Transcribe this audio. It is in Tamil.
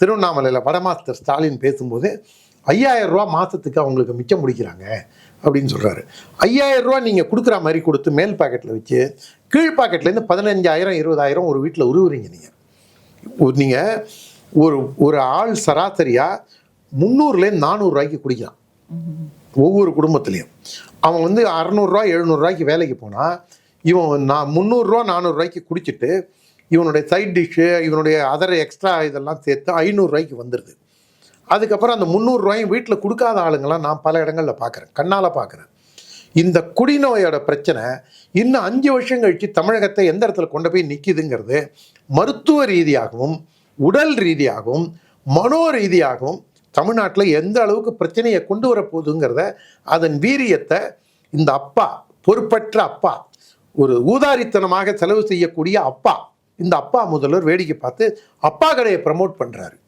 திருவண்ணாமலையில் வடமாஸ்டர் ஸ்டாலின் பேசும்போது ஐயாயிரம் ரூபா மாதத்துக்கு அவங்களுக்கு மிச்சம் முடிக்கிறாங்க அப்படின்னு சொல்கிறாரு ஐயாயிரம் ரூபா நீங்கள் கொடுக்குற மாதிரி கொடுத்து மேல் பாக்கெட்டில் வச்சு கீழ் பாக்கெட்லேருந்து பதினஞ்சாயிரம் இருபதாயிரம் ஒரு வீட்டில் உருவுறீங்க நீங்கள் நீங்கள் ஒரு ஒரு ஆள் சராசரியாக முந்நூறுலேருந்து நானூறுரூவாய்க்கு குடிக்கலாம். ஒவ்வொரு குடும்பத்துலேயும். அவன் வந்து அறநூறுரூவா எழுநூறுரூவாய்க்கு வேலைக்கு போனால் இவன் நான் முந்நூறுரூவா நானூறுரூவாய்க்கு குடிச்சிட்டு இவனுடைய சைட் டிஷ்ஷு இவனுடைய அதர் எக்ஸ்ட்ரா இதெல்லாம் சேர்த்து ஐநூறுரூவாய்க்கு வந்துடுது அதுக்கப்புறம் அந்த முந்நூறுரூவாயும் வீட்டில் கொடுக்காத ஆளுங்களாம் நான் பல இடங்களில் பார்க்குறேன் கண்ணால் பார்க்குறேன் இந்த குடிநோயோட பிரச்சனை இன்னும் அஞ்சு வருஷம் கழித்து தமிழகத்தை எந்த இடத்துல கொண்டு போய் நிற்கிதுங்கிறது மருத்துவ ரீதியாகவும் உடல் ரீதியாகவும் மனோ ரீதியாகவும் தமிழ்நாட்டில் எந்த அளவுக்கு பிரச்சனையை கொண்டு வர போகுதுங்கிறத அதன் வீரியத்தை இந்த அப்பா பொறுப்பற்ற அப்பா ஒரு ஊதாரித்தனமாக செலவு செய்யக்கூடிய அப்பா இந்த அப்பா முதல்வர் வேடிக்கை பார்த்து அப்பா கடையை ப்ரமோட் பண்ணுறாரு